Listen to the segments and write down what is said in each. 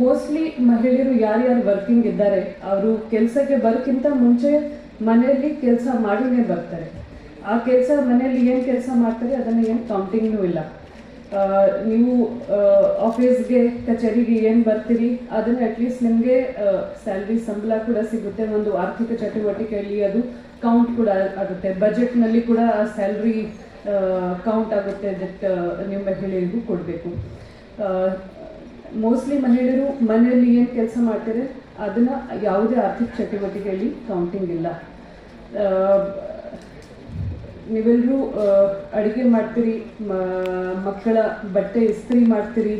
Mostly ಮಹಿಳೆಯರು ಯಾರ್ಯಾರು working ಇದ್ದಾರೆ, ಅವರು ಕೆಲಸಕ್ಕೆ ಬರೋಕ್ಕಿಂತ ಮುಂಚೆ ಮನೆಯಲ್ಲಿ ಕೆಲಸ ಮಾಡಿನೇ ಬರ್ತಾರೆ. ಆ ಕೆಲಸ ಮನೆಯಲ್ಲಿ ಏನು ಕೆಲಸ ಮಾಡ್ತಾರೆ, ಅದನ್ನು ಏನು ಕೌಂಟಿಂಗ್ನೂ ಇಲ್ಲ. ನೀವು ಆಫೀಸ್ಗೆ ಕಚೇರಿಗೆ ಏನು ಬರ್ತೀರಿ, ಅದನ್ನು ಅಟ್ಲೀಸ್ಟ್ ನಿಮಗೆ ಸ್ಯಾಲ್ರಿ ಸಂಬಳ ಕೂಡ ಸಿಗುತ್ತೆ, ಒಂದು ಆರ್ಥಿಕ ಚಟುವಟಿಕೆಯಲ್ಲಿ ಅದು ಕೌಂಟ್ ಕೂಡ ಆಗುತ್ತೆ. ಬಜೆಟ್ನಲ್ಲಿ ಕೂಡ ಆ ಸ್ಯಾಲ್ರಿ ಕೌಂಟ್ ಆಗುತ್ತೆ ದಟ್ ನೀವು ಮಹಿಳೆಯರಿಗೂ ಕೊಡಬೇಕು. ಮೋಸ್ಟ್ಲಿ ಮಹಿಳೆಯರು ಮನೆಯಲ್ಲಿ ಏನು ಕೆಲಸ ಮಾಡ್ತಾರೆ, ಅದನ್ನು ಯಾವುದೇ ಆರ್ಥಿಕ ಚಟುವಟಿಕೆಯಲ್ಲಿ ಕೌಂಟಿಂಗ್ ಇಲ್ಲ. ನೀವೆಲ್ಲರೂ ಅಡುಗೆ ಮಾಡ್ತೀರಿ ಮಕ್ಕಳ ಬಟ್ಟೆ ಇಸ್ತ್ರಿ ಮಾಡ್ತೀರಿ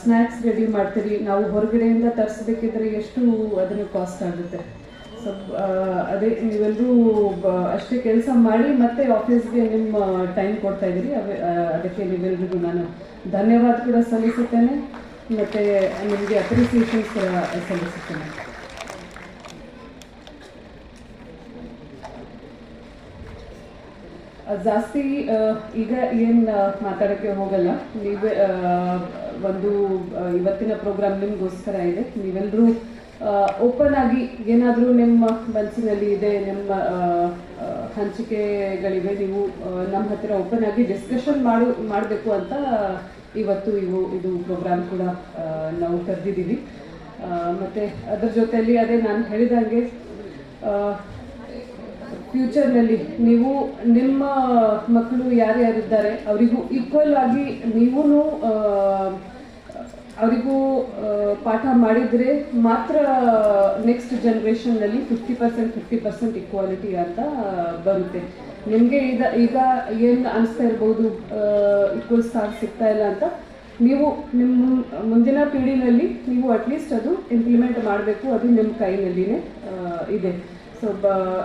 ಸ್ನ್ಯಾಕ್ಸ್ ರೆಡಿ ಮಾಡ್ತೀರಿ, ನಾವು ಹೊರಗಡೆಯಿಂದ ತರಿಸ್ಬೇಕಿದ್ರೆ ಎಷ್ಟು ಅದನ್ನು ಕಾಸ್ಟ್ ಆಗುತ್ತೆ. ಸೊ ಅದೇ ನೀವೆಲ್ಲರೂ ಅಷ್ಟೇ ಕೆಲಸ ಮಾಡಿ ಮತ್ತೆ ಆಫೀಸ್ಗೆ ನಿಮ್ಮ ಟೈಮ್ ಕೊಡ್ತಾ ಇದ್ದೀರಿ ಅದಕ್ಕೆ ನೀವೆಲ್ರಿಗೂ ನಾನು ಧನ್ಯವಾದ ಕೂಡ ಸಲ್ಲಿಸುತ್ತೇನೆ. ಮತ್ತು ನಿಮಗೆ ಅಪ್ರಿಸಿಯೇಷನ್ಸ್ ಸಲ್ಲಿಸುತ್ತೇನೆ. ಜಾಸ್ತಿ ಈಗ ಏನು ಮಾತಾಡೋಕ್ಕೆ ಹೋಗಲ್ಲ. ನೀವೇ ಒಂದು ಇವತ್ತಿನ ಪ್ರೋಗ್ರಾಮ್ ನಿಮಗೋಸ್ಕರ ಇದೆ. ನೀವೆಲ್ಲರೂ ಓಪನ್ ಆಗಿ ಏನಾದರೂ ನಿಮ್ಮ ಮನಸ್ಸಿನಲ್ಲಿ ಇದೆ, ನಿಮ್ಮ ಹಂಚಿಕೆಗಳಿವೆ, ನೀವು ನಮ್ಮ ಹತ್ತಿರ ಓಪನ್ ಆಗಿ ಡಿಸ್ಕಷನ್ ಮಾಡು, ಮಾಡಬೇಕು ಅಂತ ಇವತ್ತು ಇವು, ಇದು ಪ್ರೋಗ್ರಾಮ್ ಕೂಡ ನಾವು ಕರೆದಿದ್ದೀವಿ. ಮತ್ತು ಅದ್ರ ಜೊತೆಯಲ್ಲಿ ಅದೇ ನಾನು ಹೇಳಿದಂಗೆ ಫ್ಯೂಚರ್ನಲ್ಲಿ ನೀವು, ನಿಮ್ಮ ಮಕ್ಕಳು ಯಾರ್ಯಾರಿದ್ದಾರೆ, ಅವರಿಗೂ ಈಕ್ವಲ್ ಆಗಿ ನೀವೂ ಅವರಿಗೂ ಪಾಠ ಮಾಡಿದರೆ ಮಾತ್ರ next ಜನ್ರೇಷನ್ನಲ್ಲಿ fifty percent fifty percent equality ಅಂತ ಬರುತ್ತೆ. ನಿಮಗೆ ಈಗ ಈಗ ಏನು ಅನಿಸ್ತಾ ಇರ್ಬೋದು ಈಕ್ವಲ್ ಸ್ಟಾರ್ ಸಿಗ್ತಾ ಇಲ್ಲ ಅಂತ, ನೀವು ನಿಮ್ಮ ಮುಂದಿನ ಪೀಳಿನಲ್ಲಿ ನೀವು ಅಟ್ಲೀಸ್ಟ್ ಅದು ಇಂಪ್ಲಿಮೆಂಟ್ ಮಾಡಬೇಕು, ಅದು ನಿಮ್ಮ ಕೈನಲ್ಲಿನೇ ಇದೆ. ಸೊ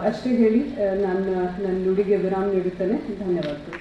ಅಷ್ಟೇ ಹೇಳಿ ನಾನು ನನ್ನ ನುಡಿಗೆ ವಿರಾಮ ನೀಡುತ್ತೇನೆ. ಧನ್ಯವಾದಗಳು.